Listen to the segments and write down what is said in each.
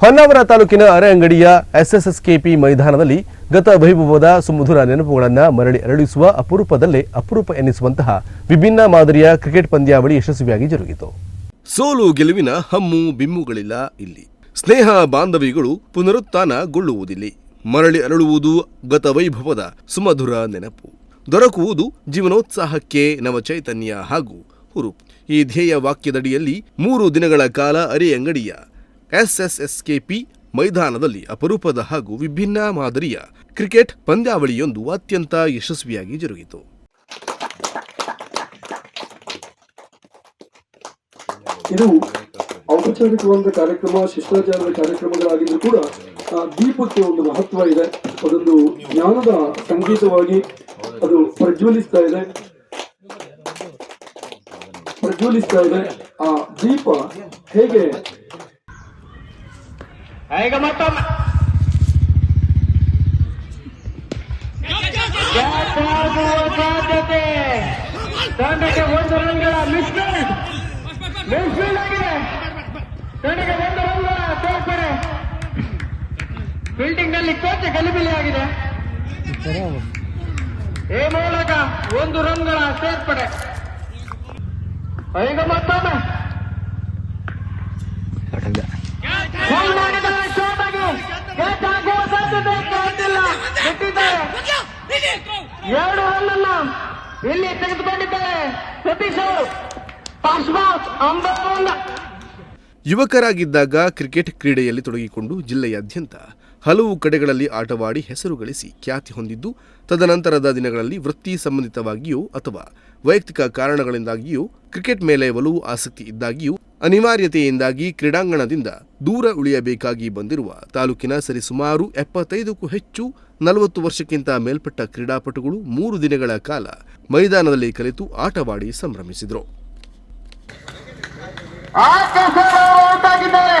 ಹೊನ್ನಾವರ ತಾಲೂಕಿನ ಅರೆಅಂಗಡಿಯ ಎಸ್ಎಸ್ಎಸ್ಕೆಪಿ ಮೈದಾನದಲ್ಲಿ ಗತ ವೈಭವದ ಸುಮಧುರ ನೆನಪುಗಳನ್ನು ಮರಳಿ ಅರಳಿಸುವ ಅಪರೂಪದಲ್ಲೇ ಅಪರೂಪ ಎನಿಸುವಂತಹ ವಿಭಿನ್ನ ಮಾದರಿಯ ಕ್ರಿಕೆಟ್ ಪಂದ್ಯಾವಳಿ ಯಶಸ್ವಿಯಾಗಿ ಜರುಗಿತು. ಸೋಲು ಗೆಲುವಿನ ಹಮ್ಮು ಬಿಮ್ಮುಗಳಿಲ್ಲ ಇಲ್ಲಿ. ಸ್ನೇಹ ಬಾಂಧವ್ಯಗಳು ಪುನರುತ್ಥಾನಗೊಳ್ಳುವುದಿಲ್ಲ. ಮರಳಿ ಅರಳುವುದು ಗತ ವೈಭವದ ಸುಮಧುರ ನೆನಪು. ದೊರಕುವುದು ಜೀವನೋತ್ಸಾಹಕ್ಕೆ ನವಚೈತನ್ಯ ಹಾಗೂ ಹುರುಪು. ಈ ಧ್ಯೇಯ ವಾಕ್ಯದಡಿಯಲ್ಲಿ ಮೂರು ದಿನಗಳ ಕಾಲ ಅರೆಅಂಗಡಿಯ ಎಸ್ಎಸ್ಎಸ್ಕೆಪಿ ಮೈದಾನದಲ್ಲಿ ಅಪರೂಪದ ಹಾಗೂ ವಿಭಿನ್ನ ಮಾದರಿಯ ಕ್ರಿಕೆಟ್ ಪಂದ್ಯಾವಳಿಯೊಂದು ಅತ್ಯಂತ ಯಶಸ್ವಿಯಾಗಿ ಜರುಗಿತು. ಇದು ಔಪಚಾರಿಕವಾದ ಕಾರ್ಯಕ್ರಮ ಶಿಷ್ಟಾಚಾರದ ಕಾರ್ಯಕ್ರಮಗಳಾಗಿದ್ರು ಕೂಡ ದೀಪಕ್ಕೆ ಒಂದು ಮಹತ್ವ ಇದೆ. ಅದೊಂದು ಜ್ಞಾನದ ಸಂಗೀತವಾಗಿ ಅದು ಪ್ರಜ್ವಲಿಸ್ತಾ ಇದೆ. ಪ್ರಜ್ವಲಿಸ್ತಾ ಇದೆ. ಆ ದೀಪ ಹೇಗೆ ಈಗ ಮತ್ತೊಮ್ಮೆ. ಸಾಧ್ಯತೆ ತಂಡಕ್ಕೆ ಒಂದು ರನ್ಗಳ ಮಿಸ್ಫೀಲ್ಡ್ ಮಿಸ್ಫೀಲ್ಡ್ ಆಗಿದೆ. ತಂಡಕ್ಕೆ ಒಂದು ರನ್ಗಳ ಸೇರ್ಪಡೆ ಫೀಲ್ಡಿಂಗ್ನಲ್ಲಿ ಕೋಚ್ ಗಲಿಬಿಲಿ ಆಗಿದೆ. ಈ ಮೂಲಕ ಒಂದು ರನ್ಗಳ ಸೇರ್ಪಡೆ ಈಗ ಮತ್ತೊಮ್ಮೆ. ಆಗುವ ಸಾಧ್ಯತೆ ಕಾಣ್ತಿಲ್ಲ ಬಿಟ್ಟಿದ್ದಾರೆ ಎರಡು ರನ್ನ ಇಲ್ಲಿ ತೆಗೆದುಕೊಂಡಿದ್ದಾರೆ ಸತೀಶ್ ಅವರು. ಬಾಲ್ ಅಂಬಾವಂಗ ಯುವಕರಾಗಿದ್ದಾಗ ಕ್ರಿಕೆಟ್ ಕ್ರೀಡೆಯಲ್ಲಿ ತೊಡಗಿಕೊಂಡು ಜಿಲ್ಲೆಯಾದ್ಯಂತ ಹಲವು ಕಡೆಗಳಲ್ಲಿ ಆಟವಾಡಿ ಹೆಸರು ಗಳಿಸಿ ಖ್ಯಾತಿ ಹೊಂದಿದ್ದು, ತದನಂತರದ ದಿನಗಳಲ್ಲಿ ವೃತ್ತಿ ಸಂಬಂಧಿತವಾಗಿಯೋ ಅಥವಾ ವೈಯಕ್ತಿಕ ಕಾರಣಗಳಿಂದಾಗಿಯೂ ಕ್ರಿಕೆಟ್ ಮೇಲೆ ಒಲವು ಆಸಕ್ತಿ ಇದ್ದಾಗಿಯೂ ಅನಿವಾರ್ಯತೆಯಿಂದಾಗಿ ಕ್ರೀಡಾಂಗಣದಿಂದ ದೂರ ಉಳಿಯಬೇಕಾಗಿ ಬಂದಿರುವ ತಾಲೂಕಿನ ಸರಿಸುಮಾರು ಎಪ್ಪತ್ತೈದಕ್ಕೂ ಹೆಚ್ಚು ನಲವತ್ತು ವರ್ಷಕ್ಕಿಂತ ಮೇಲ್ಪಟ್ಟ ಕ್ರೀಡಾಪಟುಗಳು ಮೂರು ದಿನಗಳ ಕಾಲ ಮೈದಾನದಲ್ಲಿ ಕಲಿತು ಆಟವಾಡಿ ಸಂಭ್ರಮಿಸಿದರು. ಔಟ್ ಆಗಿದ್ದಾರೆ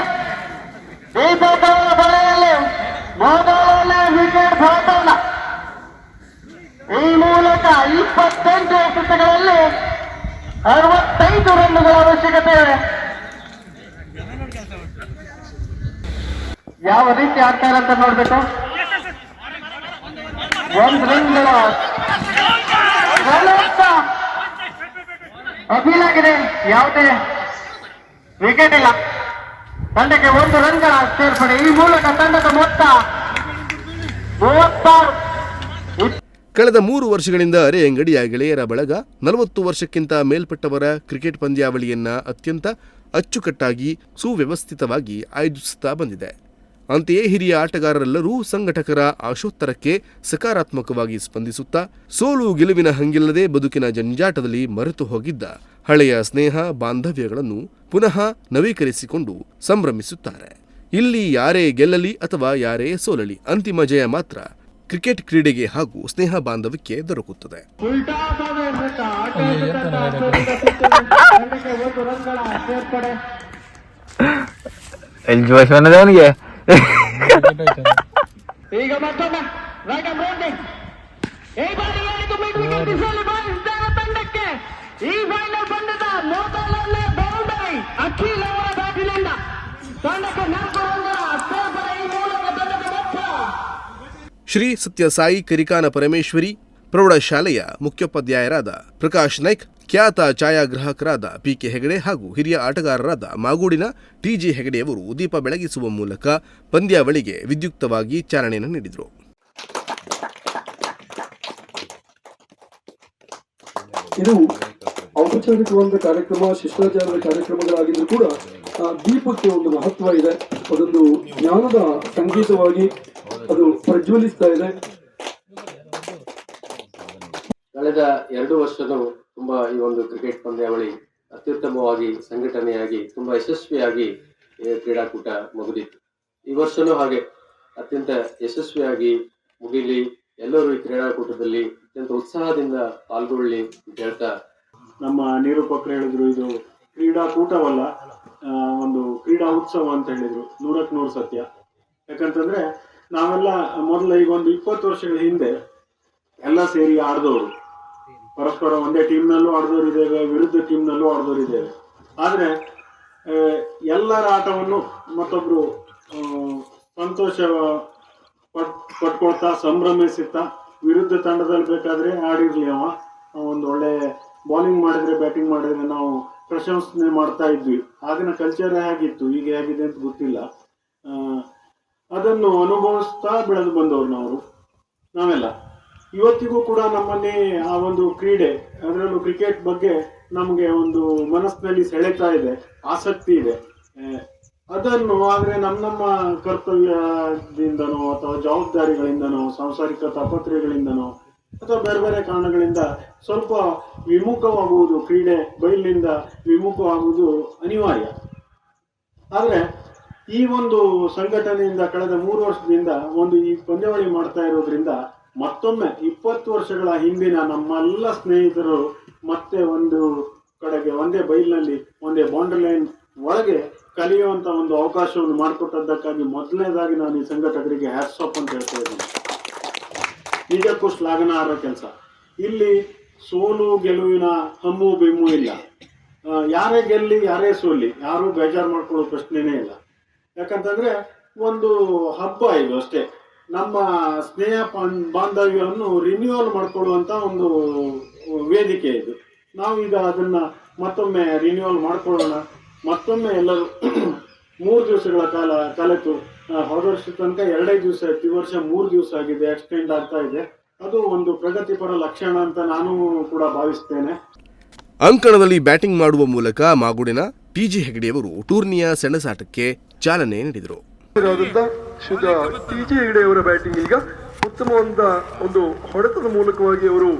ಈ ಬೇಕಾದ ಬಲೆಯಲ್ಲಿ ಮೊದಲನೇ ವಿಕೆಟ್ ಭಾಗವನ್ನ ಈ ಮೂಲಕ ಇಪ್ಪತ್ತೆಂಟು ಎಸೆತಗಳಲ್ಲಿ ಅರವತ್ತೈದು ರನ್ನುಗಳ ಅವಶ್ಯಕತೆ ಇದೆ. ಯಾವ ರೀತಿ ಆಡ್ತಾರೆ ಅಂತ ನೋಡ್ಬೇಕು. ಒಂದು ರನ್ಗಳ ಅಪೀಲ್ ಆಗಿದೆ ಯಾವುದೇ ವಿಕೆಟ್ ಇಲ್ಲ. ತಂಡಕ್ಕೆ ಒಂದು ರನ್ಗಳ ಸೇರ್ಪಡೆ. ಈ ಮೂಲಕ ತಂಡದ ಮೊತ್ತ ಮೂವತ್ತಾರು. ಕಳೆದ ಮೂರು ವರ್ಷಗಳಿಂದ ಅರೆಅಂಗಡಿಯ ಗೆಳೆಯರ ಬಳಗ ನಲವತ್ತು ವರ್ಷಕ್ಕಿಂತ ಮೇಲ್ಪಟ್ಟವರ ಕ್ರಿಕೆಟ್ ಪಂದ್ಯಾವಳಿಯನ್ನ ಅತ್ಯಂತ ಅಚ್ಚುಕಟ್ಟಾಗಿ, ಸುವ್ಯವಸ್ಥಿತವಾಗಿ ಆಯೋಜಿಸುತ್ತಾ ಬಂದಿದೆ. ಅಂತೆಯೇ ಹಿರಿಯ ಆಟಗಾರರೆಲ್ಲರೂ ಸಂಘಟಕರ ಆಶೋತ್ತರಕ್ಕೆ ಸಕಾರಾತ್ಮಕವಾಗಿ ಸ್ಪಂದಿಸುತ್ತಾ, ಸೋಲು ಗೆಲುವಿನ ಹಂಗಿಲ್ಲದೆ ಬದುಕಿನ ಜಂಜಾಟದಲ್ಲಿ ಮರೆತು ಹೋಗಿದ್ದ ಹಳೆಯ ಸ್ನೇಹ, ಬಾಂಧವ್ಯಗಳನ್ನು ಪುನಃ ನವೀಕರಿಸಿಕೊಂಡು ಸಂಭ್ರಮಿಸುತ್ತಾರೆ. ಇಲ್ಲಿ ಯಾರೇ ಗೆಲ್ಲಲಿ ಅಥವಾ ಯಾರೇ ಸೋಲಲಿ ಅಂತಿಮ ಜಯ ಮಾತ್ರ ಕ್ರಿಕೆಟ್ ಕ್ರೀಡೆಗೆ ಹಾಗೂ ಸ್ನೇಹ ಬಾಂಧವ್ಯಕ್ಕೆ ದೊರಕುತ್ತದೆ. ಈಗ ಈ ಫೈನಲ್ ಬಂದಿದ್ದ ಮೊದಲನೇ ಬೌಂಡರಿ. ಅಖಿಲ್ ಅವರ ಬ್ಯಾಟಿನಿಂದ ತಂಡಕ್ಕೆ ನಾಲ್ಕು ಈ ಮೂಲಕ ತಂಡದ ಮೊತ್ತ ಶ್ರೀ ಸತ್ಯಸಾಯಿ ಕರಿಕಾನ ಪರಮೇಶ್ವರಿ ಪ್ರೌಢಶಾಲೆಯ ಮುಖ್ಯೋಪಾಧ್ಯಾಯರಾದ ಪ್ರಕಾಶ್ ನಾಯ್ಕ್ ಖ್ಯಾತ ಛಾಯಾಗ್ರಾಹಕರಾದ ಪಿ ಕೆ ಹೆಗಡೆ ಹಾಗೂ ಹಿರಿಯ ಆಟಗಾರರಾದ ಮಾಗೂಡಿನ ಟಿಜಿ ಹೆಗಡೆಯವರು ದೀಪ ಬೆಳಗಿಸುವ ಮೂಲಕ ಪಂದ್ಯಾವಳಿಗೆ ವಿದ್ಯುಕ್ತವಾಗಿ ಚಾಲನೆಯನ್ನು ನೀಡಿದರು. ಇದು ಔಪಚಾರಿಕವಾದ ಕಾರ್ಯಕ್ರಮ ಶಿಷ್ಟಾಚಾರದ ಕಾರ್ಯಕ್ರಮಗಳಾಗಿದ್ರು ಕೂಡ ಆ, ದೀಪಕ್ಕೆ ಒಂದು ಮಹತ್ವ ಇದೆ. ಅದೊಂದು ಜ್ಞಾನದ ಸಂಗೀತವಾಗಿ ಅದು ಪ್ರಜ್ವಲಿಸ್ತಾ ಇದೆ. ಕಳೆದ ಎರಡು ವರ್ಷನೂ ತುಂಬಾ ಈ ಒಂದು ಕ್ರಿಕೆಟ್ ಪಂದ್ಯಾವಳಿ ಅತ್ಯುತ್ತಮವಾಗಿ ಸಂಘಟನೆಯಾಗಿ ತುಂಬಾ ಯಶಸ್ವಿಯಾಗಿ ಕ್ರೀಡಾಕೂಟ ಮುಗಿದಿತ್ತು. ಈ ವರ್ಷನೂ ಹಾಗೆ. ಅತ್ಯಂತ ಯಶಸ್ವಿಯಾಗಿ ಮುಗಿಲಿ. ಎಲ್ಲರೂ ಈ ಕ್ರೀಡಾಕೂಟದಲ್ಲಿ ಅತ್ಯಂತ ಉತ್ಸಾಹದಿಂದ ಪಾಲ್ಗೊಳ್ಳಿ ಅಂತ ಹೇಳ್ತಾ ನಮ್ಮ ನಿರೂಪಕರು ಹೇಳಿದ್ರು, ಇದು ಕ್ರೀಡಾಕೂಟವಲ್ಲ ಒಂದು ಕ್ರೀಡಾ ಉತ್ಸವ ಅಂತ ಹೇಳಿದ್ರು ನೂರಕ್ಕೆ ನೂರು ಸತ್ಯ. ಯಾಕಂತಂದ್ರೆ ನಾವೆಲ್ಲ ಮೊದಲ ಈಗ ಒಂದು ಇಪ್ಪತ್ತು ವರ್ಷಗಳ ಹಿಂದೆ ಎಲ್ಲ ಸೇರಿ ಆಡ್ದವರು, ಪರಸ್ಪರ ಒಂದೇ ಟೀಮ್ನಲ್ಲೂ ಆಡ್ದವ್ರು ಇದ್ದೇವೆ, ವಿರುದ್ಧ ಟೀಮ್ನಲ್ಲೂ ಆಡ್ದವ್ರು ಇದ್ದೇವೆ. ಆದ್ರೆ ಎಲ್ಲರ ಆಟವನ್ನು ಮತ್ತೊಬ್ರು ಸಂತೋಷ ಪಟ್, ಪಟ್ಕೊಳ್ತಾ, ಸಂಭ್ರಮಿಸುತ್ತಾ, ವಿರುದ್ಧ ತಂಡದಲ್ಲಿ ಬೇಕಾದ್ರೆ ಆಡಿರ್ಲಿ ಅವ. ಒಂದು ಒಳ್ಳೆ ಬೌಲಿಂಗ್ ಮಾಡಿದ್ರೆ ಬ್ಯಾಟಿಂಗ್ ಮಾಡಿದ್ರೆ ನಾವು ಪ್ರಶಂಸನೆ ಮಾಡ್ತಾ ಇದ್ವಿ. ಆಗಿನ ಕಲ್ಚರ್ ಹೇಗಿತ್ತು ಈಗ ಹೇಗಿದೆ ಅಂತ ಗೊತ್ತಿಲ್ಲ. ಅದನ್ನು ಅನುಭವಿಸ್ತಾ ಬೆಳೆದು ಬಂದವರು ನಾವು ನಾವೆಲ್ಲ. ಇವತ್ತಿಗೂ ಕೂಡ ನಮ್ಮಲ್ಲಿ ಆ ಒಂದು ಕ್ರೀಡೆ, ಅದರಲ್ಲೂ ಕ್ರಿಕೆಟ್ ಬಗ್ಗೆ ನಮಗೆ ಒಂದು ಮನಸ್ಸಿನಲ್ಲಿ ಸೆಳೆತಾ ಇದೆ, ಆಸಕ್ತಿ ಇದೆ. ಅದನ್ನು ಆದರೆ ನಮ್ಮ ನಮ್ಮ ಕರ್ತವ್ಯದಿಂದನೋ ಅಥವಾ ಜವಾಬ್ದಾರಿಗಳಿಂದನೋ, ಸಾಂಸಾರಿಕ ತಾಪತ್ರೆಗಳಿಂದನೋ ಅಥವಾ ಬೇರೆ ಬೇರೆ ಕಾರಣಗಳಿಂದ ಸ್ವಲ್ಪ ವಿಮುಖವಾಗುವುದು, ಕ್ರೀಡೆ ಬಯಲಿನಿಂದ ವಿಮುಖವಾಗುವುದು ಅನಿವಾರ್ಯ. ಆದರೆ ಈ ಒಂದು ಸಂಘಟನೆಯಿಂದ ಕಳೆದ ಮೂರು ವರ್ಷದಿಂದ ಒಂದು ಈ ಪಂದ್ಯಾವಳಿ ಮಾಡ್ತಾ ಇರೋದ್ರಿಂದ ಮತ್ತೊಮ್ಮೆ ಇಪ್ಪತ್ತು ವರ್ಷಗಳ ಹಿಂದಿನ ನಮ್ಮೆಲ್ಲ ಸ್ನೇಹಿತರು ಮತ್ತೆ ಒಂದು ಕಡೆಗೆ ಒಂದೇ ಬೈಲ್ನಲ್ಲಿ ಒಂದೇ ಬೌಂಡ್ರಿ ಲೈನ್ ಒಳಗೆ ಕಲಿಯುವಂತ ಒಂದು ಅವಕಾಶವನ್ನು ಮಾಡಿಕೊಟ್ಟದ್ದಕ್ಕಾಗಿ ಮೊದಲನೇದಾಗಿ ನಾನು ಈ ಸಂಘಟಕರಿಗೆ ಹ್ಯಾಟ್ಸ್ ಆಫ್ ಅಂತ ಹೇಳ್ತಾ ಇದ್ದೀನಿ. ನಿಜಕ್ಕೂ ಶ್ಲಾಘನಾರ್ಹ ಕೆಲಸ. ಇಲ್ಲಿ ಸೋಲು, ಗೆಲುವಿನ ಹಮ್ಮು, ಬೆಮ್ಮು ಇಲ್ಲ. ಯಾರೇ ಗೆಲ್ಲಿ, ಯಾರೇ ಸೋಲಿ, ಯಾರು ಬೇಜಾರು ಮಾಡ್ಕೊಳ್ಳೋ ಪ್ರಶ್ನೆನೇ ಇಲ್ಲ. ಯಾಕಂತಂದ್ರೆ ಒಂದು ಹಬ್ಬ ಇದು ಅಷ್ಟೇ. ನಮ್ಮ ಸ್ನೇಹ ಬಾಂಧವ್ಯವನ್ನು ರಿನ್ಯೂವಲ್ ಮಾಡ್ಕೊಳ್ಳುವಂತ ಒಂದು ವೇದಿಕೆ ಇದು. ನಾವೀಗ ಅದನ್ನ ಮತ್ತೊಮ್ಮೆ ರಿನ್ಯೂವಲ್ ಮಾಡ್ಕೊಳ್ಳೋಣ. ಮತ್ತೊಮ್ಮೆ ಎಲ್ಲರೂ ಮೂರು ದಿವಸಗಳ ಕಾಲ ಕಲೆತು ಹೋದ ವರ್ಷದ ತನಕ ಎರಡೇ ದಿವಸ ಇತ್ತು ಈ ವರ್ಷ ಮೂರು ದಿವಸ ಆಗಿದೆ ಎಕ್ಸ್ಟೆಂಡ್ ಆಗ್ತಾ ಇದೆ. ಅದು ಒಂದು ಪ್ರಗತಿಪರ ಲಕ್ಷಣ ಅಂತ ನಾನು ಕೂಡ ಭಾವಿಸ್ತೇನೆ. ಅಂಕಣದಲ್ಲಿ ಬ್ಯಾಟಿಂಗ್ ಮಾಡುವ ಮೂಲಕ ಮಾಗುಡಿನ ಟಿಜಿ ಹೆಗಡೆಯವರು ಟೂರ್ನಿಯ ಸೆಣಸಾಟಕ್ಕೆ ಚಾಲನೆ ನೀಡಿದರು. ಟಿಜಿ ಶುದ್ಧ ಟಿ ಜಿ ಹೆಗಡೆಯವರ ಬ್ಯಾಟಿಂಗ್ ಈಗ ಉತ್ತಮವಾದ ಒಂದು ಹೊಡೆತದ ಮೂಲಕವಾಗಿ ಅವರು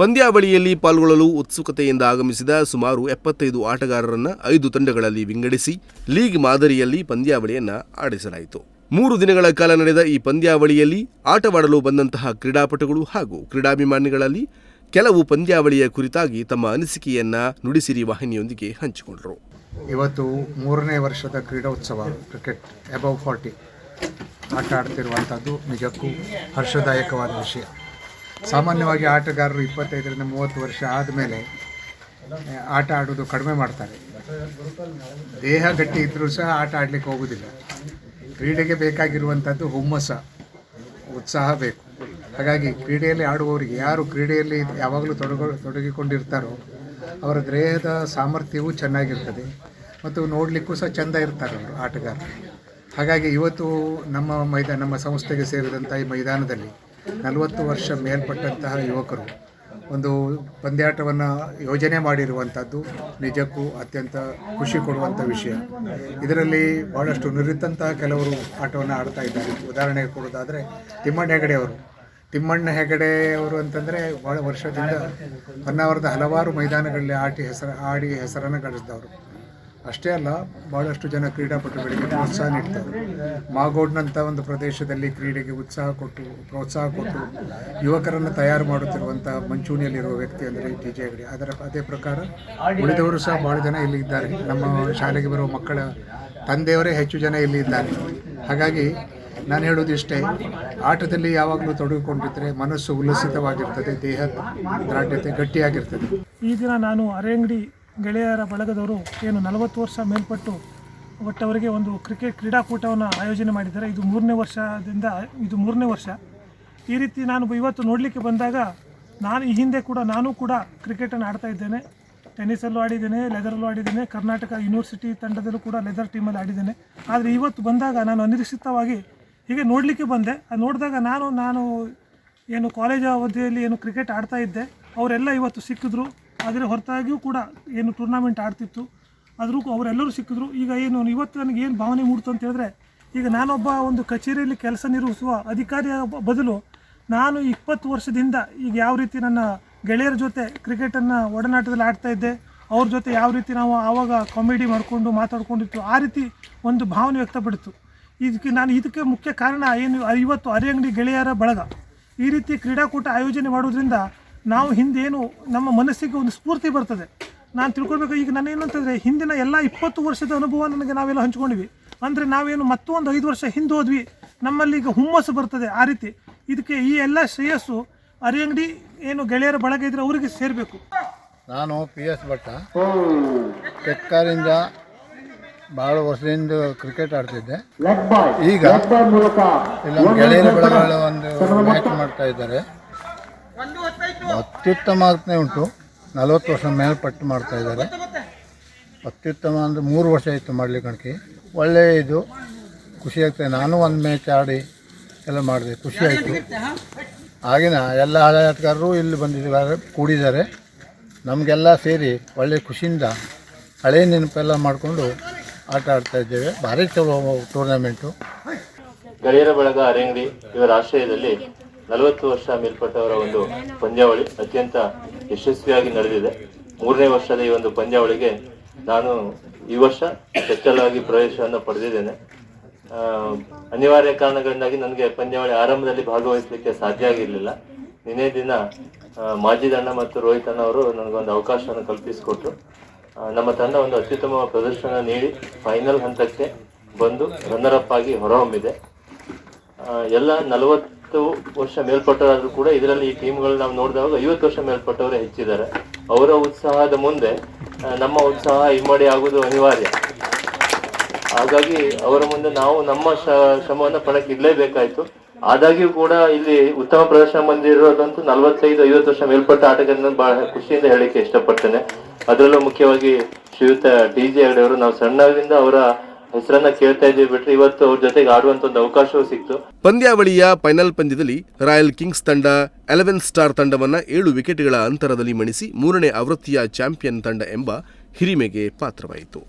ಪಂದ್ಯಾವಳಿಯಲ್ಲಿ ಪಾಲ್ಗೊಳ್ಳಲು ಉತ್ಸುಕತೆಯಿಂದ ಆಗಮಿಸಿದ ಸುಮಾರು ಎಪ್ಪತ್ತೈದು ಆಟಗಾರರನ್ನು ಐದು ತಂಡಗಳಲ್ಲಿ ವಿಂಗಡಿಸಿ ಲೀಗ್ ಮಾದರಿಯಲ್ಲಿ ಪಂದ್ಯಾವಳಿಯನ್ನು ಆಡಿಸಲಾಯಿತು. ಮೂರು ದಿನಗಳ ಕಾಲ ನಡೆದ ಈ ಪಂದ್ಯಾವಳಿಯಲ್ಲಿ ಆಟವಾಡಲು ಬಂದಂತಹ ಕ್ರೀಡಾಪಟುಗಳು ಹಾಗೂ ಕ್ರೀಡಾಭಿಮಾನಿಗಳಲ್ಲಿ ಕೆಲವು ಪಂದ್ಯಾವಳಿಯ ಕುರಿತಾಗಿ ತಮ್ಮ ಅನಿಸಿಕೆಯನ್ನು ನುಡಿಸಿರಿ ವಾಹಿನಿಯೊಂದಿಗೆ ಹಂಚಿಕೊಂಡರು. ಇವತ್ತು ಮೂರನೇ ವರ್ಷದ ಕ್ರೀಡೋತ್ಸವ ಕ್ರಿಕೆಟ್ ಅಬೌವ್ ಫಾರ್ಟಿ ಆಟ ಆಡ್ತಿರುವಂಥದ್ದು ನಿಜಕ್ಕೂ ಹರ್ಷದಾಯಕವಾದ ವಿಷಯ. ಸಾಮಾನ್ಯವಾಗಿ ಆಟಗಾರರು ಇಪ್ಪತ್ತೈದರಿಂದ ಮೂವತ್ತು ವರ್ಷ ಆದಮೇಲೆ ಆಟ ಆಡೋದು ಕಡಿಮೆ ಮಾಡ್ತಾರೆ. ದೇಹ ಗಟ್ಟಿ ಇದ್ದರೂ ಸಹ ಆಟ ಆಡಲಿಕ್ಕೆ ಹೋಗೋದಿಲ್ಲ ಕ್ರೀಡೆಗೆ ಬೇಕಾಗಿರುವಂಥದ್ದು ಹುಮ್ಮಸ್ಸ ಉತ್ಸಾಹ ಬೇಕು. ಹಾಗಾಗಿ ಕ್ರೀಡೆಯಲ್ಲಿ ಆಡುವವರಿಗೆ ಯಾರು ಕ್ರೀಡೆಯಲ್ಲಿ ಯಾವಾಗಲೂ ತೊಡಗ, ತೊಡಗಿಕೊಂಡಿರ್ತಾರೋ, ಅವರ ದೇಹದ ಸಾಮರ್ಥ್ಯವೂ ಚೆನ್ನಾಗಿರ್ತದೆ ಮತ್ತು ನೋಡಲಿಕ್ಕೂ ಸಹ ಚೆಂದ ಇರ್ತಾರೆ ಅವರು ಆಟಗಾರರು. ಹಾಗಾಗಿ ಇವತ್ತು ನಮ್ಮ ಮೈದಾನ ನಮ್ಮ ಸಂಸ್ಥೆಗೆ ಸೇರಿದಂಥ ಈ ಮೈದಾನದಲ್ಲಿ ನಲವತ್ತು ವರ್ಷ ಮೇಲ್ಪಟ್ಟಂತಹ ಯುವಕರು ಒಂದು ಪಂದ್ಯಾಟವನ್ನು ಯೋಜನೆ ಮಾಡಿರುವಂಥದ್ದು ನಿಜಕ್ಕೂ ಅತ್ಯಂತ ಖುಷಿ ಕೊಡುವಂಥ ವಿಷಯ. ಇದರಲ್ಲಿ ಭಾಳಷ್ಟು ನುರಿತಂತಹ ಕೆಲವರು ಆಟವನ್ನು ಆಡ್ತಾ ಇದ್ದಾರೆ. ಉದಾಹರಣೆಗೆ ಕೊಡೋದಾದರೆ ತಿಮ್ಮಣ್ಣ ಹೆಗಡೆ ಅವರು. ತಿಮ್ಮಣ್ಣ ಹೆಗಡೆ ಅವರು ಅಂತಂದರೆ ಭಾಳ ವರ್ಷದಿಂದ ಹೊನ್ನಾವರದ ಹಲವಾರು ಮೈದಾನಗಳಲ್ಲಿ ಆಟಿ ಹೆಸರು, ಆಡಿ ಹೆಸರನ್ನು ಗಳಿಸಿದವರು. ಅಷ್ಟೇ ಅಲ್ಲ ಭಾಳಷ್ಟು ಜನ ಕ್ರೀಡಾಪಟುಗಳಿಗೆ ಪ್ರೋತ್ಸಾಹ ನೀಡ್ತಾರೆ. ಮಾಗೋಡ್ನಂಥ ಒಂದು ಪ್ರದೇಶದಲ್ಲಿ ಕ್ರೀಡೆಗೆ ಉತ್ಸಾಹ ಕೊಟ್ಟು, ಪ್ರೋತ್ಸಾಹ ಕೊಟ್ಟು ಯುವಕರನ್ನು ತಯಾರು ಮಾಡುತ್ತಿರುವಂಥ ಮಂಚೂಣಿಯಲ್ಲಿರುವ ವ್ಯಕ್ತಿ ಅಂದರೆ ಟಿ ಜೆ ಹೆಗಡೆ ಅದರ ಅದೇ ಪ್ರಕಾರ ಉಳಿದವರು ಸಹ ಭಾಳ ಜನ ಇಲ್ಲಿ ಇದ್ದಾರೆ. ನಮ್ಮ ಶಾಲೆಗೆ ಬರುವ ಮಕ್ಕಳ ತಂದೆಯವರೇ ಹೆಚ್ಚು ಜನ ಇಲ್ಲಿ ಇದ್ದಾರೆ. ಹಾಗಾಗಿ ನಾನು ಹೇಳೋದು ಇಷ್ಟೇ, ಆಟದಲ್ಲಿ ಯಾವಾಗಲೂ ತೊಡಗಿಕೊಂಡಿದ್ದರೆ ಮನಸ್ಸು ಉಲ್ಲಸಿತವಾಗಿರ್ತದೆ, ದೇಹ ದ್ರಾಢ್ಯತೆ ಗಟ್ಟಿಯಾಗಿರ್ತದೆ. ಈ ದಿನ ನಾನು ಅರೆಂಗಡಿ ಗೆಳೆಯರ ಬಳಗದವರು ಏನು ನಲವತ್ತು ವರ್ಷ ಮೇಲ್ಪಟ್ಟು ಒಟ್ಟವರಿಗೆ ಒಂದು ಕ್ರಿಕೆಟ್ ಕ್ರೀಡಾಕೂಟವನ್ನು ಆಯೋಜನೆ ಮಾಡಿದ್ದಾರೆ. ಇದು ಮೂರನೇ ವರ್ಷದಿಂದ, ಇದು ಮೂರನೇ ವರ್ಷ. ಈ ರೀತಿ ನಾನು ಇವತ್ತು ನೋಡಲಿಕ್ಕೆ ಬಂದಾಗ ನಾನು ಈ ಹಿಂದೆ ಕೂಡ, ನಾನು ಕೂಡ ಕ್ರಿಕೆಟನ್ನು ಆಡ್ತಾ ಇದ್ದೇನೆ. ಟೆನ್ನಿಸಲ್ಲೂ ಆಡಿದ್ದೇನೆ ಲೆದರಲ್ಲೂ ಆಡಿದ್ದೇನೆ, ಕರ್ನಾಟಕ ಯೂನಿವರ್ಸಿಟಿ ತಂಡದಲ್ಲೂ ಕೂಡ ಲೆದರ್ ಟೀಮಲ್ಲಿ ಆಡಿದ್ದೇನೆ. ಆದರೆ ಇವತ್ತು ಬಂದಾಗ ನಾನು ಅನಿರೀಕ್ಷಿತವಾಗಿ ಹೀಗೆ ನೋಡಲಿಕ್ಕೆ ಬಂದೆ. ಅದು ನೋಡಿದಾಗ ನಾನು ನಾನು ಏನು ಕಾಲೇಜ್ ಅವಧಿಯಲ್ಲಿ ಏನು ಕ್ರಿಕೆಟ್ ಆಡ್ತಾ ಇದ್ದೆ. ಅವರೆಲ್ಲ ಇವತ್ತು ಸಿಕ್ಕಿದ್ರು. ಅದರ ಹೊರತಾಗಿಯೂ ಕೂಡ ಏನು ಟೂರ್ನಾಮೆಂಟ್ ಆಡ್ತಿತ್ತು. ಆದರೂ ಅವರೆಲ್ಲರೂ ಸಿಕ್ಕಿದ್ರು. ಈಗ ಏನು, ಇವತ್ತು ನನಗೆ ಏನು ಭಾವನೆ ಮೂಡ್ತು ಅಂತ ಹೇಳಿದ್ರೆ, ಈಗ ನಾನೊಬ್ಬ ಒಂದು ಕಚೇರಿಯಲ್ಲಿ ಕೆಲಸ ನಿರ್ವಹಿಸುವ ಅಧಿಕಾರಿಯ ಬದಲು ನಾನು ಇಪ್ಪತ್ತು ವರ್ಷದಿಂದ ಈಗ ಯಾವ ರೀತಿ ನನ್ನ ಗೆಳೆಯರ ಜೊತೆ ಕ್ರಿಕೆಟನ್ನು ಒಡನಾಟದಲ್ಲಿ ಆಡ್ತಾ ಇದ್ದೆ, ಅವ್ರ ಜೊತೆ ಯಾವ ರೀತಿ ನಾವು ಆವಾಗ ಕಾಮಿಡಿ ಮಾಡಿಕೊಂಡು ಮಾತಾಡ್ಕೊಂಡಿತ್ತು ಆ ರೀತಿ ಒಂದು ಭಾವನೆ ವ್ಯಕ್ತಪಡಿತು. ಇದಕ್ಕೆ ನಾನು ಇದಕ್ಕೆ ಮುಖ್ಯ ಕಾರಣ ಏನು ಇವತ್ತು ಅರಿಯಂಗಡಿ ಗೆಳೆಯರ ಬಳಗ. ಈ ರೀತಿ ಕ್ರೀಡಾಕೂಟ ಆಯೋಜನೆ ಮಾಡೋದ್ರಿಂದ ನಾವು ಹಿಂದೇನು ನಮ್ಮ ಮನಸ್ಸಿಗೆ ಒಂದು ಸ್ಫೂರ್ತಿ ಬರ್ತದೆ. ನಾನು ತಿಳ್ಕೊಳ್ಬೇಕು ಈಗ ನಾನು ಏನಂತಂದರೆ ಹಿಂದಿನ ಎಲ್ಲ ಇಪ್ಪತ್ತು ವರ್ಷದ ಅನುಭವ ನನಗೆ ನಾವೆಲ್ಲ ಹಂಚ್ಕೊಂಡ್ವಿ. ಅಂದರೆ ನಾವೇನು ಮತ್ತೊಂದು ಐದು ವರ್ಷ ಹಿಂದೆ ಹೋದ್ವಿ. ನಮ್ಮಲ್ಲಿ ಈಗ ಹುಮ್ಮಸ್ಸು ಬರ್ತದೆ ಆ ರೀತಿ. ಇದಕ್ಕೆ ಈ ಎಲ್ಲ ಶ್ರೇಯಸ್ಸು ಅರಿಯಂಗಡಿ ಏನು ಗೆಳೆಯರ ಬಳಗ ಇದ್ರೆ ಅವರಿಗೆ ಸೇರಬೇಕು. ನಾನು ಪಿ ಎಸ್ ಭಟ್ಟ ಕೆಕ್ಕಾರಿಂದ ಭಾಳ ವರ್ಷದಿಂದ ಕ್ರಿಕೆಟ್ ಆಡ್ತಿದ್ದೆ. ಈಗ ಲೆಗ್ ಬಾಯ್ ಮೂಲಕ ಇಲ್ಲೊಂದು ಗೆಳೆಯರ ಬಳಗಗಳ ಒಂದು ಮ್ಯಾಚ್ ಮಾಡ್ತಾ ಇದ್ದಾರೆ. ಅತ್ಯುತ್ತಮ ಉಂಟು. ನಲವತ್ತು ವರ್ಷ ಮೇಲ್ಪಟ್ಟು ಮಾಡ್ತಾ ಇದ್ದಾರೆ. ಅತ್ಯುತ್ತಮ ಅಂದರೆ ಮೂರು ವರ್ಷ ಆಯಿತು ಮಾಡಲಿಕ್ಕೆ ಕಣಕಿ. ಒಳ್ಳೆಯ ಇದು. ಖುಷಿ ಆಗ್ತದೆ. ನಾನು ಒಂದು ಮ್ಯಾಚ್ ಆಡಿ ಎಲ್ಲ ಮಾಡಿದೆ. ಖುಷಿ ಆಯಿತು. ಆಗಿನ ಎಲ್ಲ ಆಟಗಾರರು ಇಲ್ಲಿ ಬಂದಿದ್ದಾರೆ, ಕೂಡಿದ್ದಾರೆ. ನಮಗೆಲ್ಲ ಸೇರಿ ಒಳ್ಳೆಯ ಖುಷಿಯಿಂದ ಹಳೆ ನೆನಪೆಲ್ಲ ಮಾಡಿಕೊಂಡು ಆಟ ಆಡ್ತಾ ಇದ್ದೇವೆ. ಭಾರಿ ಚಲೋ ಟೂರ್ನಮೆಂಟು ಬಳಗ ಅರೆಂಗಡಿ ಇವರ ಆಶ್ರಯದಲ್ಲಿ ನಲವತ್ತು ವರ್ಷ ಮೇಲ್ಪಟ್ಟವರ ಒಂದು ಪಂದ್ಯಾವಳಿ ಅತ್ಯಂತ ಯಶಸ್ವಿಯಾಗಿ ನಡೆದಿದೆ. ಮೂರನೇ ವರ್ಷದ ಈ ಒಂದು ಪಂದ್ಯಾವಳಿಗೆ ನಾನು ಈ ವರ್ಷ ಸ್ಪೆಷಲ್ ಆಗಿ ಪ್ರವೇಶವನ್ನು ಪಡೆದಿದ್ದೇನೆ. ಅನಿವಾರ್ಯ ಕಾರಣಗಳಿಂದಾಗಿ ನನಗೆ ಪಂದ್ಯಾವಳಿ ಆರಂಭದಲ್ಲಿ ಭಾಗವಹಿಸಲಿಕ್ಕೆ ಸಾಧ್ಯ ಆಗಿರಲಿಲ್ಲ. ನಿನ್ನೆ ದಿನ ಮಾಜಿ ಅಣ್ಣ ಮತ್ತು ರೋಹಿತ್ ಅಣ್ಣ ಅವರು ನನಗೊಂದು ಅವಕಾಶವನ್ನು ಕಲ್ಪಿಸಿಕೊಟ್ರು. ನಮ್ಮ ತಂಡ ಒಂದು ಅತ್ಯುತ್ತಮ ಪ್ರದರ್ಶನ ನೀಡಿ ಫೈನಲ್ ಹಂತಕ್ಕೆ ಬಂದು ರನ್ನರ್ ಅಪ್ ಆಗಿ ಹೊರಹೊಮ್ಮಿದೆ. ಎಲ್ಲ ನಲವತ್ತು ವರ್ಷ ಮೇಲ್ಪಟ್ಟವರಾದ್ರೂ ಕೂಡ ಇದರಲ್ಲಿ ಈ ಟೀಮ್ಗಳು ನಾವು ನೋಡಿದಾಗ ಐವತ್ತು ವರ್ಷ ಮೇಲ್ಪಟ್ಟವರೇ ಹೆಚ್ಚಿದ್ದಾರೆ. ಅವರ ಉತ್ಸಾಹದ ಮುಂದೆ ನಮ್ಮ ಉತ್ಸಾಹ ಇಮ್ಮಡಿ ಆಗುವುದು ಅನಿವಾರ್ಯ. ಹಾಗಾಗಿ ಅವರ ಮುಂದೆ ನಾವು ನಮ್ಮ ಶ್ರಮವನ್ನು ಪಣಕ್ಕೆ ಇಡ್ಲೇಬೇಕಾಯ್ತು ಆದಾಗ್ಯೂ ಕೂಡ ಇಲ್ಲಿ ಉತ್ತಮ ಪ್ರದರ್ಶನ ಬಂದಿರೋದಂತೂ ನಲವತ್ತೈದು, ಐವತ್ತು ವರ್ಷ ಮೇಲ್ಪಟ್ಟ ಆಟಗಾರನ ಬಹಳ ಖುಷಿಯಿಂದ ಹೇಳಿಕ್ಕೆ ಇಷ್ಟಪಡ್ತೇನೆ. ಅದರಲ್ಲೂ ಮುಖ್ಯವಾಗಿ ಶ್ರೀಯುತ ಡಿ ಜೆ ಅವರು ನಾವು ಸಣ್ಣದಿಂದ ಅವರ ಹೆಸರನ್ನ ಕೇಳ್ತಾ ಇದ್ದೀವಿ ಬಿಟ್ರೆ ಇವತ್ತು ಅವ್ರ ಜೊತೆಗೆ ಆಡುವಂತ ಒಂದು ಅವಕಾಶವೂ ಸಿಕ್ತು. ಪಂದ್ಯಾವಳಿಯ ಫೈನಲ್ ಪಂದ್ಯದಲ್ಲಿ ರಾಯಲ್ ಕಿಂಗ್ಸ್ ತಂಡ ಎಲೆವೆನ್ ಸ್ಟಾರ್ ತಂಡವನ್ನ ಏಳು ವಿಕೆಟ್ಗಳ ಅಂತರದಲ್ಲಿ ಮಣಿಸಿ ಮೂರನೇ ಆವೃತ್ತಿಯ ಚಾಂಪಿಯನ್ ತಂಡ ಎಂಬ ಹಿರಿಮೆಗೆ ಪಾತ್ರವಾಯಿತು.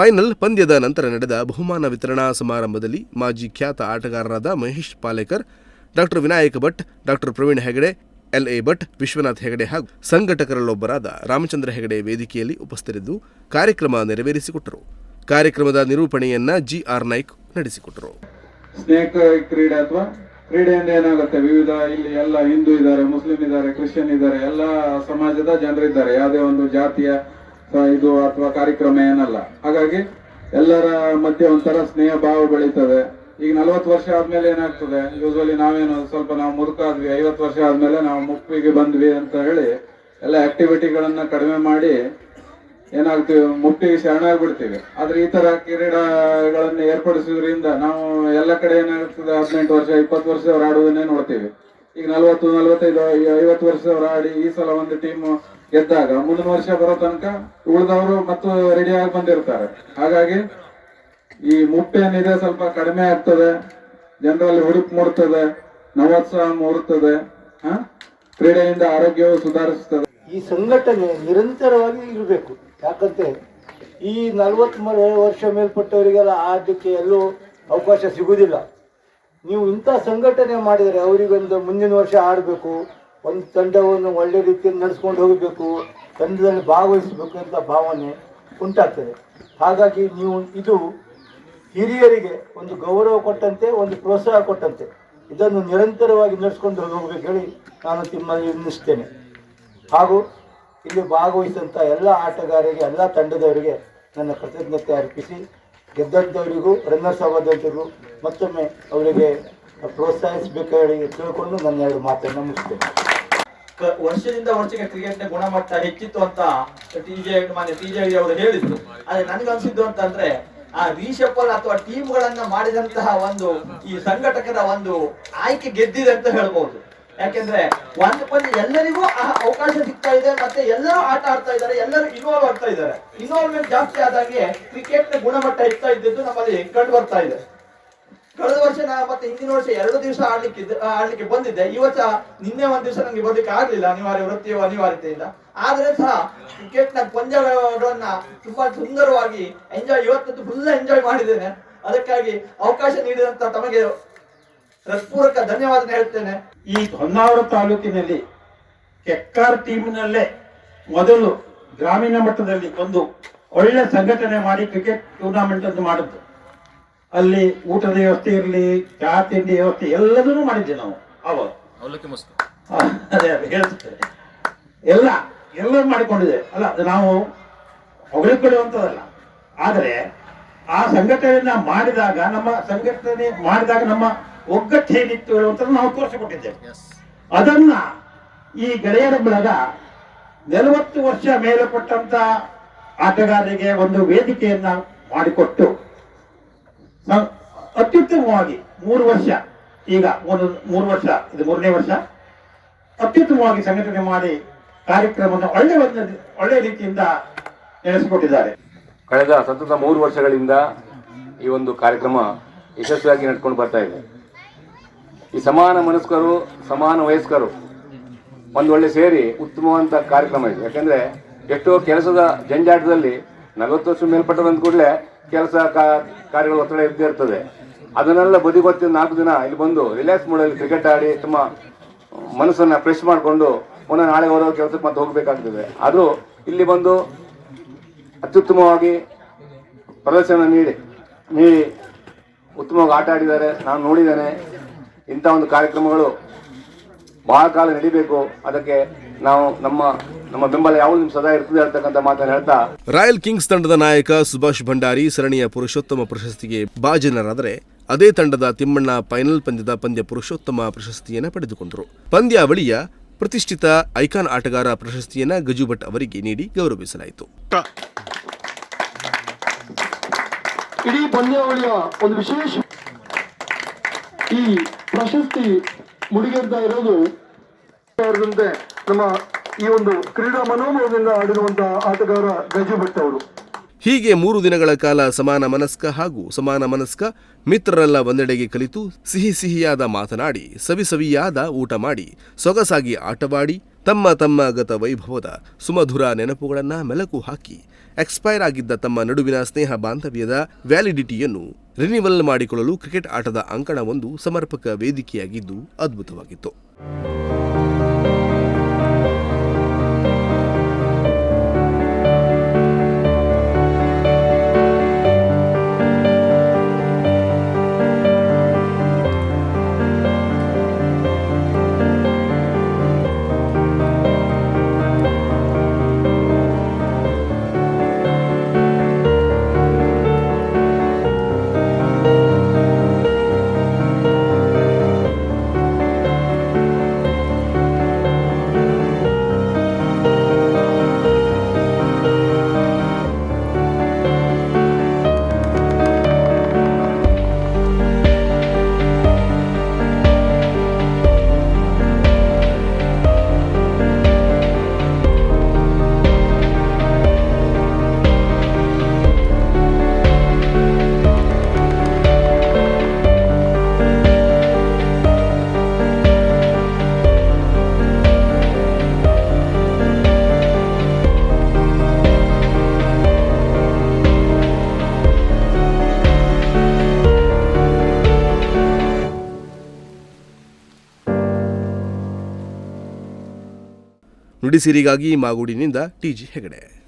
ಫೈನಲ್ ಪಂದ್ಯದ ನಂತರ ನಡೆದ ಬಹುಮಾನ ವಿತರಣಾ ಸಮಾರಂಭದಲ್ಲಿ ಮಾಜಿ ಖ್ಯಾತ ಆಟಗಾರರಾದ Mahesh Palekar, doctor Vinayaka Bhat, doctor Praveen Hegde, L A Bhat, Vishwanath Hegde ಹಾಗೂ ಸಂಘಟಕರಲ್ಲೊಬ್ಬರಾದ ರಾಮಚಂದ್ರ ಹೆಗಡೆ ವೇದಿಕೆಯಲ್ಲಿ ಉಪಸ್ಥಿತರಿದ್ದು ಕಾರ್ಯಕ್ರಮ ನೆರವೇರಿಸಿಕೊಟ್ಟರು. ಕಾರ್ಯಕ್ರಮದ ನಿರೂಪಣೆಯನ್ನ ಜಿ ಆರ್ ನಾಯ್ಕ್ ನಡೆಸಿಕೊಟ್ಟರು. ಸ್ನೇಕ್ ಕ್ರೀಡೆ ಅಥವಾ ಕ್ರೀಡೆಯಿಂದ ಏನಾಗುತ್ತೆ? ವಿವಿಧ ಇಲ್ಲಿ ಎಲ್ಲ ಹಿಂದೂ ಇದ್ದಾರೆ, ಮುಸ್ಲಿಂ ಇದ್ದಾರೆ, ಕ್ರಿಶ್ಚಿಯನ್ ಇದ್ದಾರೆ, ಎಲ್ಲ ಸಮಾಜದ ಜನರಿದ್ದಾರೆ. ಯಾವುದೇ ಒಂದು ಜಾತಿಯ ಇದು ಅಥವಾ ಕಾರ್ಯಕ್ರಮ ಏನಲ್ಲ. ಹಾಗಾಗಿ ಎಲ್ಲರ ಮಧ್ಯೆ ಒಂಥರ ಸ್ನೇಹ ಭಾವ ಬೆಳೀತದೆ. ಈಗ ನಲವತ್ತು ವರ್ಷ ಆದ್ಮೇಲೆ ಏನಾಗ್ತದೆ? ಯೂಸ್ವಲಿ ನಾವೇನು ಸ್ವಲ್ಪ ನಾವು ಮುದುಕಾದ್ವಿ ಐವತ್ತು ವರ್ಷ ಆದ್ಮೇಲೆ ನಾವು ಮುಪ್ಪಿಗೆ ಬಂದ್ವಿ ಅಂತ ಹೇಳಿ ಎಲ್ಲ ಆಕ್ಟಿವಿಟಿಗಳನ್ನ ಕಡಿಮೆ ಮಾಡಿ ಏನಾಗ್ತೀವಿ, ಮುಪ್ಪಿಗೆ ಶರಣಾಗ್ಬಿಡ್ತೀವಿ ಆದ್ರೆ ಈ ತರ ಕ್ರೀಡಾಗಳನ್ನ ಏರ್ಪಡಿಸೋದ್ರಿಂದ ನಾವು ಎಲ್ಲ ಕಡೆ ಏನಾಗ್ತದೆ, ಹದಿನೆಂಟು ವರ್ಷ, ಇಪ್ಪತ್ತು ವರ್ಷದವ್ರು ಆಡುವುದನ್ನೇ ನೋಡ್ತೀವಿ. ಈಗ ನಲ್ವತ್ತು, ನಲ್ವತ್ತೈದು ಐವತ್ತು ವರ್ಷದವ್ರು ಆಡಿ ಈ ಸಲ ಒಂದು ಟೀಮ್ ಗೆದ್ದಾಗ ಮುಂದಿನ ವರ್ಷ ಬರೋ ತನಕ ಉಳಿದವರು ಮತ್ತು ರೆಡಿ ಆಗಿ ಬಂದಿರ್ತಾರೆ. ಹಾಗಾಗಿ ಈ ಮುಪ್ಪೇನಿದೆ ಸ್ವಲ್ಪ ಕಡಿಮೆ ಆಗ್ತದೆ. ಜನರಲ್ಲಿ ಹುಡುಕು ಮೂಡ್ತದೆ ನವೋತ್ಸಾಹ ಮೂಡುತ್ತದೆ. ಹ? ಕ್ರೀಡೆಯಿಂದ ಆರೋಗ್ಯವು ಸುಧಾರಿಸ್ತದೆ ಈ ಸಂಘಟನೆ ನಿರಂತರವಾಗಿ ಇರಬೇಕು. ಯಾಕಂತೆ? ಈ ನಲವತ್ತು ವರ್ಷ ಮೇಲ್ಪಟ್ಟವರಿಗೆಲ್ಲ ಆಟಕ್ಕೆ ಎಲ್ಲೂ ಅವಕಾಶ ಸಿಗುವುದಿಲ್ಲ. ನೀವು ಇಂಥ ಸಂಘಟನೆ ಮಾಡಿದರೆ ಅವರಿಗೊಂದು ಮುಂದಿನ ವರ್ಷ ಆಡಬೇಕು. ಒಂದು ತಂಡವನ್ನು ಒಳ್ಳೆ ರೀತಿಯಲ್ಲಿ ನಡೆಸ್ಕೊಂಡು ಹೋಗಬೇಕು, ತಂಡದಲ್ಲಿ ಭಾಗವಹಿಸಬೇಕು ಅಂತ ಭಾವನೆ ಉಂಟಾಗ್ತದೆ. ಹಾಗಾಗಿ ನೀವು ಇದು ಹಿರಿಯರಿಗೆ ಒಂದು ಗೌರವ ಕೊಟ್ಟಂತೆ, ಒಂದು ಪ್ರೋತ್ಸಾಹ ಕೊಟ್ಟಂತೆ. ಇದನ್ನು ನಿರಂತರವಾಗಿ ನಡೆಸ್ಕೊಂಡು ಹೋಗಬೇಕು ಹೇಳಿ ನಾನು ನಿಮ್ಮಲ್ಲಿ ವಿನಿಸ್ತೇನೆ ಹಾಗೂ ಇಲ್ಲಿ ಭಾಗವಹಿಸಿದಂಥ ಎಲ್ಲ ಆಟಗಾರರಿಗೆ, ಎಲ್ಲ ತಂಡದವರಿಗೆ ನನ್ನ ಕೃತಜ್ಞತೆ ಅರ್ಪಿಸಿ ಗೆದ್ದಂಥವರಿಗೂ ರನ್ನರ್ಸ್ ಮತ್ತೊಮ್ಮೆ ಅವರಿಗೆ ಪ್ರೋತ್ಸಾಹಿಸಬೇಕು ಹೇಳಿ ತಿಳ್ಕೊಂಡು ನನ್ನ ಎರಡು ಮಾತನ್ನು ಮುಗಿಸ್ತೇನೆ. ವರ್ಷದಿಂದ ವರ್ಷಕ್ಕೆ ಕ್ರಿಕೆಟ್ನ ಗುಣಮಟ್ಟ ಹೆಚ್ಚಿತ್ತು ಅಂತ ಟಿ ಜೆ ಮಾನ್ಯ ಟಿಜೆ ಅವರು ಹೇಳಿದ್ರು. ಆದ್ರೆ ನನ್ಗೆ ಅನ್ಸಿದ್ದು ಅಂತಂದ್ರೆ, ಆ ರೀಶಫಲ್ ಅಥವಾ ಟೀಮ್ ಗಳನ್ನ ಮಾಡಿದಂತಹ ಒಂದು ಈ ಸಂಘಟಕರ ಒಂದು ಆಯ್ಕೆ ಗೆದ್ದಿದೆ ಅಂತ ಹೇಳ್ಬಹುದು ಯಾಕೆಂದ್ರೆ ಒಂದು ಪಂದ್ಯ ಎಲ್ಲರಿಗೂ ಆ ಅವಕಾಶ ಸಿಗ್ತಾ ಇದೆ, ಮತ್ತೆ ಎಲ್ಲರೂ ಆಟ ಆಡ್ತಾ ಇದ್ದಾರೆ, ಎಲ್ಲರೂ ಇನ್ವಾಲ್ವ್ ಆಗ್ತಾ ಇದ್ದಾರೆ. ಇನ್ವಾಲ್ವ್ಮೆಂಟ್ ಜಾಸ್ತಿ ಆದಾಗೆ ಕ್ರಿಕೆಟ್ನ ಗುಣಮಟ್ಟ ಹೆಚ್ಚಾ ಇದ್ದಿದ್ದು ನಮ್ಮಲ್ಲಿ ಕಂಡು ಬರ್ತಾ ಇದೆ. ಕಳೆದ ವರ್ಷ ನಾ ಮತ್ತೆ ಹಿಂದಿನ ವರ್ಷ ಎರಡು ದಿವಸ ಆಡ್ಲಿಕ್ಕೆ ಆಡ್ಲಿಕ್ಕೆ ಬಂದಿದ್ದೆ. ಈ ವರ್ಷ ನಿನ್ನೆ ಒಂದ್ ದಿವಸ ನಂಗೆ ಬರ್ಲಿಕ್ಕೆ ಆಗ್ಲಿಲ್ಲ, ಅನಿವಾರ್ಯ ವೃತ್ತಿಯ ಅನಿವಾರ್ಯತೆಯಿಂದ ಆದ್ರೆ ಸಹ ಕ್ರಿಕೆಟ್ನ ಪಂದ್ಯಗಳನ್ನ ತುಂಬಾ ಸುಂದರವಾಗಿ ಎಂಜಾಯ್ ಇವತ್ತಂತೂ ಫುಲ್ ಎಂಜಾಯ್ ಮಾಡಿದ್ದೇನೆ. ಅದಕ್ಕಾಗಿ ಅವಕಾಶ ನೀಡಿದಂತ ತಮಗೆ ಹೃತ್ಪೂರ್ವಕ ಧನ್ಯವಾದ ಹೇಳ್ತೇನೆ. ಈ ಹೊನ್ನಾವರ ತಾಲೂಕಿನಲ್ಲಿ ಕೆಕ್ಕಾರ್ ಟೀಮ್ನಲ್ಲೇ ಮೊದಲು ಗ್ರಾಮೀಣ ಮಟ್ಟದಲ್ಲಿ ಒಂದು ಒಳ್ಳೆ ಸಂಘಟನೆ ಮಾಡಿ ಕ್ರಿಕೆಟ್ ಟೂರ್ನಮೆಂಟ್ ಅನ್ನು ಮಾಡಿದ್ದು. ಅಲ್ಲಿ ಊಟದ ವ್ಯವಸ್ಥೆ ಇರಲಿ ಚಾ ತಿಂಡಿ ವ್ಯವಸ್ಥೆ ಎಲ್ಲದನ್ನೂ ಮಾಡಿದ್ವಿ ನಾವು ಅವಾಗ ಅದೇ ಅದೇ ಹೇಳ್ತಾರೆ ಎಲ್ಲ ಎಲ್ಲ ಮಾಡಿಕೊಂಡಿದೆ. ಅಲ್ಲ ಅದು ನಾವು ಹೊಗಳಿಕೊಳ್ಳುವಂಥದ್ದಲ್ಲ. ಆದರೆ ಆ ಸಂಘಟನೆಯನ್ನ ಮಾಡಿದಾಗ ನಮ್ಮ ಸಂಘಟನೆ ಮಾಡಿದಾಗ ನಮ್ಮ ಒಗ್ಗಟ್ಟು ಹೇಗಿತ್ತು ಹೇಳುವಂಥದ್ದು ನಾವು ತೋರಿಸಿಕೊಟ್ಟಿದ್ದೇವೆ. ಅದನ್ನ ಈ ಗೆಳೆಯರ ಬಳಗ ನಲವತ್ತು ವರ್ಷ ಮೇಲೆ ಕೊಟ್ಟಂತ ಆಟಗಾರರಿಗೆ ಒಂದು ವೇದಿಕೆಯನ್ನ ಮಾಡಿಕೊಟ್ಟು ಅತ್ಯುತ್ತಮವಾಗಿ ಮೂರು ವರ್ಷ ಈಗ ಒಂದು ಮೂರು ವರ್ಷ ಇದು ಮೂರನೇ ವರ್ಷ ಅತ್ಯುತ್ತಮವಾಗಿ ಸಂಘಟನೆ ಮಾಡಿ ಕಾರ್ಯಕ್ರಮವನ್ನು ಒಳ್ಳೆ ಒಂದು ಒಳ್ಳೆ ರೀತಿಯಿಂದ ನಡೆಸಿಕೊಟ್ಟಿದ್ದಾರೆ. ಕಳೆದ ಸತತ ಮೂರು ವರ್ಷಗಳಿಂದ ಈ ಒಂದು ಕಾರ್ಯಕ್ರಮ ಯಶಸ್ವಿಯಾಗಿ ನಡ್ಕೊಂಡು ಬರ್ತಾ ಇದೆ. ಈ ಸಮಾನ ಮನಸ್ಕರು, ಸಮಾನ ವಯಸ್ಕರು ಒಂದು ಒಳ್ಳೆ ಸೇರಿ ಉತ್ತಮವಂತ ಕಾರ್ಯಕ್ರಮ ಇದೆ. ಯಾಕಂದ್ರೆ ಎಷ್ಟೋ ಕೆಲಸದ ಜಂಜಾಟದಲ್ಲಿ ನಲವತ್ತು ವರ್ಷ ಮೇಲ್ಪಟ್ಟ ಕೂಡಲೇ ಕೆಲಸ ಕಾರ್ಯಗಳು ಒತ್ತಡ ಇದ್ದೇ ಇರ್ತದೆ. ಅದನ್ನೆಲ್ಲ ಬದಿಗೊತ್ತಿ ನಾಲ್ಕು ದಿನ ಇಲ್ಲಿ ಬಂದು ರಿಲ್ಯಾಕ್ಸ್ ಮಾಡಲ್ಲಿ ಕ್ರಿಕೆಟ್ ಆಡಿ ತಮ್ಮ ಮನಸ್ಸನ್ನ ಫ್ರೆಶ್ ಮಾಡಿಕೊಂಡು ಪುನಃ ನಾಳೆ ಹೋದಾಗ ಕೆಲಸಕ್ಕೆ ಮತ್ತೆ ಹೋಗಬೇಕಾಗ್ತದೆ. ಆದರೂ ಇಲ್ಲಿ ಬಂದು ಅತ್ಯುತ್ತಮವಾಗಿ ಪ್ರದರ್ಶನ ನೀಡಿ ನೀಡಿ, ಉತ್ತಮವಾಗಿ ಆಟ ಆಡಿದ್ದಾರೆ. ನಾನು ನೋಡಿದ್ದೇನೆ. ಇಂಥ ಒಂದು ಕಾರ್ಯಕ್ರಮಗಳು ಬಹಳ ಕಾಲ ನಡಿಬೇಕು. ಅದಕ್ಕೆ ನಾವು ನಮ್ಮ ನಮ್ಮ ಬೆಂಬಲ ಯಾವ ನಿಮ್ಗೆ ಸದಾ ಇರ್ತದೆ ಅಂತಕ್ಕಂಥ ಮಾತನ್ನು ಹೇಳ್ತಾ. ರಾಯಲ್ ಕಿಂಗ್ಸ್ ತಂಡದ ನಾಯಕ ಸುಭಾಷ್ ಭಂಡಾರಿ ಸರಣಿಯ ಪುರುಷೋತ್ತಮ ಪ್ರಶಸ್ತಿಗೆ ಭಾಜನರಾದರೆ ಅದೇ ತಂಡದ ತಿಮ್ಮಣ್ಣ ಫೈನಲ್ ಪಂದ್ಯದ ಪಂದ್ಯ ಪುರುಷೋತ್ತಮ ಪ್ರಶಸ್ತಿಯನ್ನು ಪಡೆದುಕೊಂಡರು. ಪಂದ್ಯಾವಳಿಯ ಪ್ರತಿಷ್ಠಿತ ಐಕಾನ್ ಆಟಗಾರ ಪ್ರಶಸ್ತಿಯನ್ನು ಗಜು ಭಟ್ ಅವರಿಗೆ ನೀಡಿ ಗೌರವಿಸಲಾಯಿತು. ಇಡೀ ಪಂದ್ಯಾವಳಿಯ ಒಂದು ವಿಶೇಷ ಈ ಪ್ರಶಸ್ತಿ ಮುಡಿಗೇರ್ತಾ ಇರೋದು ಅವರದಂತೆ ನಮ್ಮ ಈ ಒಂದು ಕ್ರೀಡಾ ಮನೋಭಾವದಿಂದ ಆಡಿರುವಂತಹ ಆಟಗಾರ ಗಜು ಭಟ್ ಅವರು. ಹೀಗೆ ಮೂರು ದಿನಗಳ ಕಾಲ ಸಮಾನ ಮನಸ್ಕ ಹಾಗೂ ಸಮಾನ ಮನಸ್ಕ ಮಿತ್ರರೆಲ್ಲ ಒಂದೆಡೆಗೆ ಕಲಿತು ಸಿಹಿ ಸಿಹಿಯಾದ ಮಾತನಾಡಿ, ಸವಿ ಸವಿಯಾದ ಊಟ ಮಾಡಿ, ಸೊಗಸಾಗಿ ಆಟವಾಡಿ, ತಮ್ಮ ತಮ್ಮ ಗತ ವೈಭವದ ಸುಮಧುರ ನೆನಪುಗಳನ್ನು ಮೆಲಕು ಹಾಕಿ ಎಕ್ಸ್ಪೈರ್ ಆಗಿದ್ದ ತಮ್ಮ ನಡುವಿನ ಸ್ನೇಹ ಬಾಂಧವ್ಯದ ವ್ಯಾಲಿಡಿಟಿಯನ್ನು ರಿನಿವಲ್ ಮಾಡಿಕೊಳ್ಳಲು ಕ್ರಿಕೆಟ್ ಆಟದ ಅಂಕಣವೊಂದು ಸಮರ್ಪಕ ವೇದಿಕೆಯಾಗಿದ್ದು ಅದ್ಭುತವಾಗಿತ್ತು. ನುಡಿಸಿರಿಗಾಗಿ ಮಾಗುಡಿನಿಂದ ಟಿಜಿ ಹೆಗಡೆ.